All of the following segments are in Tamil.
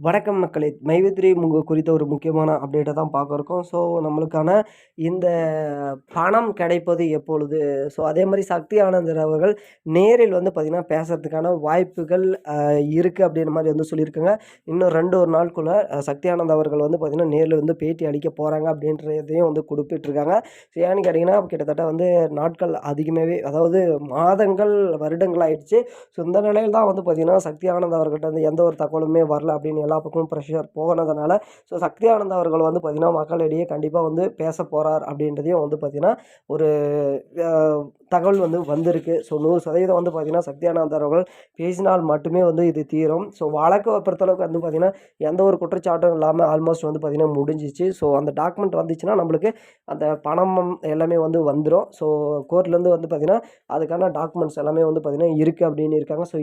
வணக்கம் மக்களே. மைவித்ரி மு குறித்த ஒரு முக்கியமான அப்டேட்டை தான் பார்க்க இருக்கோம். ஸோ நம்மளுக்கான இந்த பணம் கிடைப்பது எப்பொழுது? ஸோ அதே மாதிரி சக்தி ஆனந்தர் அவர்கள் நேரில் வந்து பார்த்திங்கன்னா பேசுகிறதுக்கான வாய்ப்புகள் இருக்குது அப்படின்ற மாதிரி வந்து சொல்லியிருக்காங்க. இன்னும் ரெண்டு ஒரு நாளுக்குள்ளே சக்தி ஆனந்த் அவர்கள் வந்து பார்த்திங்கன்னா நேரில் வந்து பேட்டி அளிக்க போகிறாங்க அப்படின்றதையும் வந்து கொடுப்பிட்ருக்காங்க ஸோ ஏன்னு கேட்டிங்கன்னா கிட்டத்தட்ட வந்து நாட்கள் அதிகமாகவே அதாவது மாதங்கள் வருடங்கள் ஆயிடுச்சு. ஸோ இந்த நிலையில் தான் வந்து பார்த்திங்கன்னா சக்தி ஆனந்த் அவர்கிட்ட வந்து எந்த ஒரு தகவலுமே வரல அப்படின்னு எல்லா பக்கமும் ப்ரெஷர் போனதுனால ஸோ சக்தி ஆனந்த் அவர்கள் வந்து பார்த்திங்கன்னா மக்களிடையே கண்டிப்பாக வந்து பேச போகிறார் அப்படின்றதையும் வந்து பார்த்திங்கன்னா ஒரு தகவல் வந்து வந்திருக்கு. ஸோ நூறு சதவீதம் வந்து பார்த்திங்கன்னா சத்யானந்த அவர்கள் பேசினால் மட்டுமே வந்து இது தீரும். ஸோ வழக்கை பொறுத்தளவுக்கு வந்து பார்த்திங்கன்னா எந்த ஒரு குற்றச்சாட்டும் இல்லாமல் ஆல்மோஸ்ட் வந்து பார்த்திங்கன்னா முடிஞ்சிச்சு. ஸோ அந்த டாக்குமெண்ட் வந்துச்சுன்னா நம்மளுக்கு அந்த பணம் எல்லாமே வந்து வந்துடும் ஸோ கோர்ட்லேருந்து வந்து பார்த்திங்கன்னா அதுக்கான டாக்குமெண்ட்ஸ் எல்லாமே வந்து பார்த்திங்கன்னா இருக்குது அப்படின்னு இருக்காங்க. ஸோ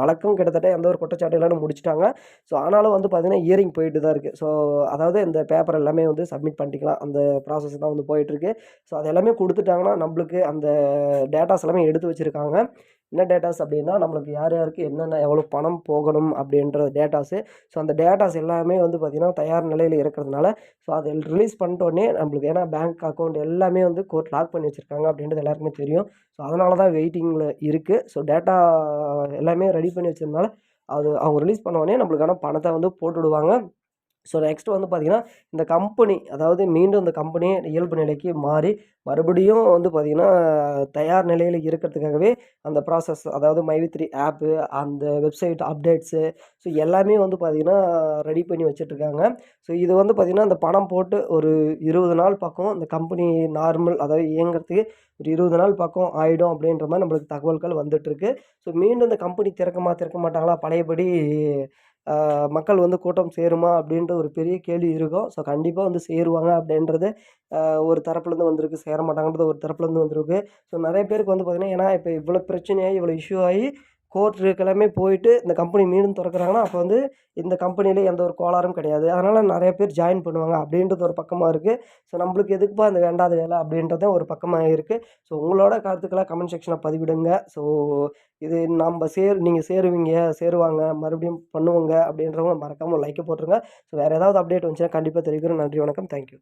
வழக்கம் கிட்டத்தட்ட எந்த ஒரு குற்றச்சாட்டு இல்லைன்னு முடிச்சிட்டாங்க. ஸோ ஆனாலும் வந்து பார்த்திங்கன்னா இயரிங் போயிட்டு தான் இருக்குது ஸோ அதாவது இந்த பேப்பர் எல்லாமே வந்து சப்மிட் பண்ணிக்கலாம். அந்த ப்ராசஸ் தான் வந்து போயிட்டுருக்கு. ஸோ அது எல்லாமே கொடுத்துட்டாங்கன்னா நம்மளுக்கு அந்த டேட்டாஸ் எல்லாமே எடுத்து வச்சுருக்காங்க. என்ன டேட்டாஸ் அப்படின்னா நம்மளுக்கு யார் யாருக்கு என்னென்ன எவ்வளோ பணம் போகணும் அப்படின்ற டேட்டாஸு ஸோ அந்த டேட்டாஸ் எல்லாமே வந்து பார்த்திங்கன்னா தயார் நிலையில் இருக்கிறதுனால ஸோ அதை ரிலீஸ் பண்ணிட்டோடனே நம்மளுக்கு ஏன்னா பேங்க் அக்கௌண்ட் எல்லாமே வந்து கோர்ட் லாக் பண்ணி வச்சுருக்காங்க அப்படின்றது எல்லாருக்குமே தெரியும். ஸோ அதனால தான் வெயிட்டிங்கில் இருக்குது ஸோ டேட்டா எல்லாமே ரெடி பண்ணி வச்சுருந்தால அது அவங்க ரிலீஸ் பண்ண நம்மளுக்கான பணத்தை வந்து போட்டுவிடுவாங்க ஸோ நெக்ஸ்ட் வந்து பார்த்திங்கன்னா இந்த கம்பெனி அதாவது மீண்டும் இந்த கம்பெனி இயல்பு நிலைக்கு மாறி மறுபடியும் வந்து பார்த்திங்கன்னா தயார் நிலையில் இருக்கிறதுக்காகவே அந்த ப்ராசஸ் அதாவது மைவித்ரி ஆப்பு அந்த வெப்சைட் அப்டேட்ஸு ஸோ எல்லாமே வந்து பார்த்திங்கன்னா ரெடி பண்ணி வச்சுட்ருக்காங்க. ஸோ இது வந்து பார்த்திங்கன்னா இந்த பணம் போட்டு ஒரு இருபது நாள் பக்கம் இந்த கம்பெனி நார்மல் அதாவது இயங்குறதுக்கு ஒரு இருபது நாள் பக்கம் ஆகிடும் அப்படின்ற மாதிரி நம்மளுக்கு தகவல்கள் வந்துட்டுருக்கு ஸோ மீண்டும் இந்த கம்பெனி திறக்கமா திறக்க மாட்டாங்களா பழையபடி மக்கள் வந்து கூட்டம் சேருமா அப்படின்ற ஒரு பெரிய கேள்வி இருக்கும். ஸோ கண்டிப்பாக வந்து சேருவாங்க அப்படின்றது ஒரு தரப்புலேருந்து வந்திருக்கு. சேர மாட்டாங்கன்றது ஒரு தரப்புலேருந்து வந்திருக்கு. ஸோ நிறைய பேருக்கு வந்து பார்த்திங்கன்னா ஏன்னா இப்போ இவ்வளோ பிரச்சனையாகி இவ்வளோ இஷ்யூ ஆகி கோர்ட்டுக்கெல்லாமே போயிட்டு இந்த கம்பெனி மீண்டும் திறக்கிறாங்கன்னா அப்போ வந்து இந்த கம்பெனியில் எந்த ஒரு கோளாறும் கிடையாது. அதனால் நிறைய பேர் ஜாயின் பண்ணுவாங்க அப்படின்றது ஒரு பக்கமாக இருக்குது ஸோ நம்மளுக்கு எதுக்குப்பா அந்த வேண்டாத வேலை அப்படின்றதும் ஒரு பக்கமாக இருக்குது ஸோ உங்களோட கருத்துக்களை கமெண்ட் செக்ஷனில் பதிவிடுங்க. ஸோ இது நம்ம சேர் நீங்கள் சேருவீங்க சேருவாங்க மறுபடியும் பண்ணுவோங்க அப்படின்றவங்க மறக்காமல் லைக்கை போட்டுருங்க. ஸோ வேறு ஏதாவது அப்டேட் வந்துச்சுன்னா கண்டிப்பாக தெரிவிக்கிறோம் நன்றி வணக்கம். தேங்க்யூ